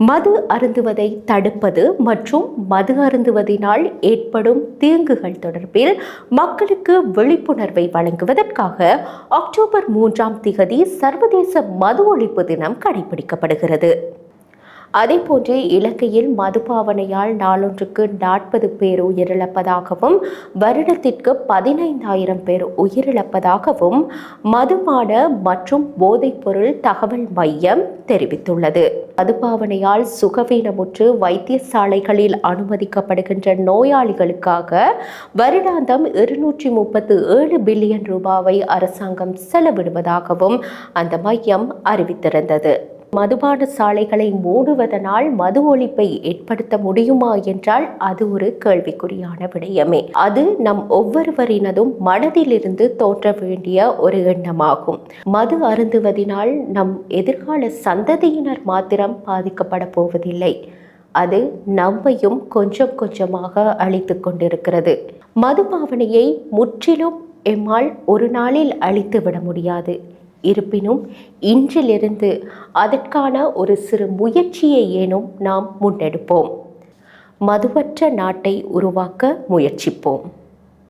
மது அருந்துவதை தடுப்பது மற்றும் மது அருந்துவதினால் ஏற்படும் தீங்குகள் தொடர்பில் மக்களுக்கு விழிப்புணர்வை வழங்குவதற்காக அக்டோபர் மூன்றாம் திகதி சர்வதேச மது ஒழிப்பு தினம் கடைபிடிக்கப்படுகிறது. அதேபோன்று இலங்கையில் மதுபாவனையால் நாளொன்றுக்கு நாற்பது பேர் உயிரிழப்பதாகவும் வருடத்திற்கு பதினைந்தாயிரம் பேர் உயிரிழப்பதாகவும் மதுபான மற்றும் போதைப்பொருள் தகவல் மையம் தெரிவித்துள்ளது. மதுபாவனையால் சுகவீனமுற்று வைத்தியசாலைகளில் அனுமதிக்கப்படுகின்ற நோயாளிகளுக்காக வருடாந்தம் இருநூற்றி முப்பத்து ஏழு பில்லியன் ரூபாவை அரசாங்கம் செலவிடுவதாகவும் அந்த மையம் அறிவித்திருந்தது. மதுபான சாலைகளை மூடுவதனால் மது ஒழிப்பை ஏற்படுத்த முடியுமா என்றால் அது ஒரு கேள்விக்குறியான விடயமே. அது நம் ஒவ்வொருவரினதும் மனதிலிருந்து தோன்ற வேண்டிய ஒரு எண்ணமாகும். மது அருந்துவதினால் நம் எதிர்கால சந்ததியினர் மாத்திரம் பாதிக்கப்பட போவதில்லை. அது நம்மையும் கொஞ்சம் கொஞ்சமாக அழித்து கொண்டிருக்கிறது. மதுபாவனையை முற்றிலும் எம்மால் ஒரு நாளில் அழித்து விட முடியாது. இருப்பினும் இன்றிலிருந்து அதற்கான ஒரு சிறு முயற்சியை ஏனும் நாம் முன்னெடுப்போம். மதுவற்ற நாட்டை உருவாக்க முயற்சிப்போம்.